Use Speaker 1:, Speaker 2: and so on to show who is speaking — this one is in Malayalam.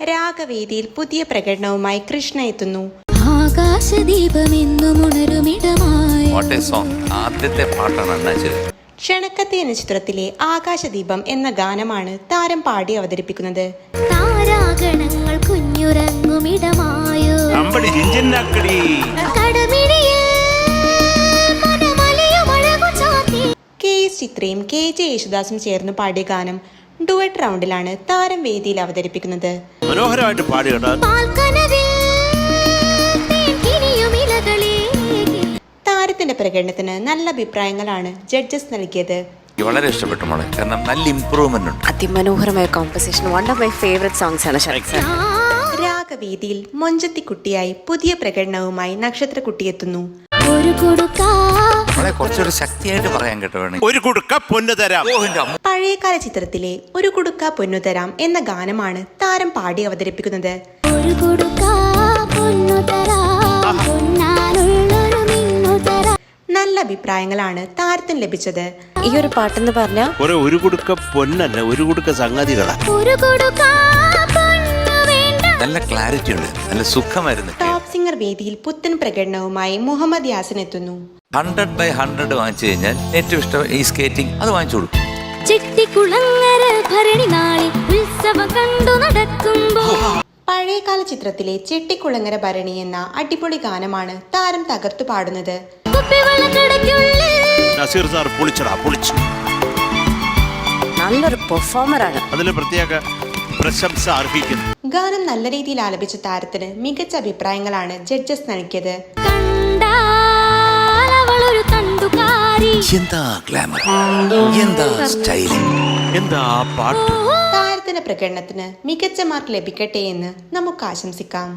Speaker 1: രാഗവേദിയിൽ പുതിയ പ്രകടനവുമായി കൃഷ്ണ എത്തുന്നു.
Speaker 2: ആദ്യത്തെ പാട്ടാണ്
Speaker 1: ക്ഷണക്കത്തി എന്ന ചിത്രത്തിലെ ആകാശദീപം എന്ന ഗാനമാണ് താരം പാടി അവതരിപ്പിക്കുന്നത്.
Speaker 3: താരാഗണങ്ങൾ കുഞ്ഞുറങ്ങുമിടമായോ
Speaker 1: കെ എസ് ചിത്രയും കെ ജെ യേശുദാസും ചേർന്ന് പാടിയ ഗാനം ഡുവറ്റ് റൗണ്ടിലാണ് താരം വേദിയിൽ അവതരിപ്പിക്കുന്നത്.
Speaker 4: മനോഹരമായിട്ട് പാടി
Speaker 1: താരത്തിന്റെ പ്രകടനത്തിന് നല്ല അഭിപ്രായങ്ങളാണ് ജഡ്ജസ് നൽകിയത്.
Speaker 2: വളരെ ഇഷ്ടപ്പെട്ടു മോളെ. കാരണം നല്ല ഇമ്പ്രൂവ്മെന്റ് ഉണ്ട്.
Speaker 5: അതിമനോഹരമായ composition one of my favourite songs ആണ് ശരത്
Speaker 1: രാഗവേദിയിൽ മൊഞ്ചത്തിക്കുട്ടിയായി പുതിയ പ്രകടനവുമായി നക്ഷത്രക്കുട്ടി എത്തുന്നു.
Speaker 3: ഒരു കൊടുക്ക.
Speaker 2: മോളെ കുറച്ചൊരു ശക്തിയായിട്ട് പറയാൻ കേട്ടോ
Speaker 4: ഒരു കുടുക്ക പൊന്നു തരാം.
Speaker 2: ഓ, എന്റെ അമ്മ.
Speaker 1: പഴയകാല ചിത്രത്തിലെ ഒരു കുടുക്ക പൊന്നുതരാം എന്ന ഗാനമാണ് താരം പാടി അവതരിപ്പിക്കുന്നത്.
Speaker 3: ഒരു കൊടുക്ക പൊന്നു തരാം. മിന്നു തരാം.
Speaker 1: നല്ല അഭിപ്രായങ്ങളാണ് താരത്തിന് ലഭിച്ചത്.
Speaker 5: ഈ ഒരു പാട്ടെന്ന് പറഞ്ഞാൽ
Speaker 4: ഒരു ഒരു കുടുക്ക പൊന്നല്ല ഒരു കുടുക്ക സംഗതികളാ.
Speaker 3: ഒരു കൊടുക്ക പൊന്നു വേണ്ട.
Speaker 2: നല്ല ക്ലാരിറ്റി ഉണ്ട്. നല്ല സുഖമായിരുന്നു
Speaker 1: ടോപ്പ് സിംഗർ വേദിയിൽ പുത്തൻ പ്രകടനവുമായി മുഹമ്മദ് യാസിൻ എത്തുന്നു.
Speaker 2: ഹൺഡ്രഡ് ബൈ ഹൺഡ്രഡ് വാങ്ങിച്ചു കഴിഞ്ഞാൽ ഏറ്റവും ഇഷ്ടം ഈ സ്കേറ്റിംഗ് അത് വാങ്ങിച്ചു കൊടുക്കും.
Speaker 3: ചെട്ടിക്കുളങ്ങര ഭരണി നാളെ ഉത്സവം കണ്ടു നടക്കുമ്പോൾ
Speaker 1: പഴയകാല ചിത്രത്തിലെ ചെട്ടിക്കുളങ്ങര ഭരണി എന്ന അടിപൊളി ഗാനമാണ് താരം തകർത്തു പാടുന്നത്.
Speaker 4: നസീർ സാർ പൊളിച്ചടാ പൊളിച്ചു.
Speaker 5: നല്ലൊരു പെർഫോമറാണ്.
Speaker 4: അതിന് പ്രത്യേക പ്രശംസ അർഹിക്കുന്നു.
Speaker 1: ഗാനം നല്ല രീതിയിൽ ആലപിച്ച താരത്തിന് മികച്ച അഭിപ്രായങ്ങളാണ് ജഡ്ജസ് നൽകിയത്.
Speaker 2: എന്താ ഗ്ലാമർ എന്താ സ്റ്റൈലിംഗ്
Speaker 4: എന്താ പാട്ട്?
Speaker 1: താരത്തിന്റെ പ്രകടനത്തിന് മികച്ച മാർക്ക് ലഭിക്കട്ടെ എന്ന് നമുക്ക് ആശംസിക്കാം.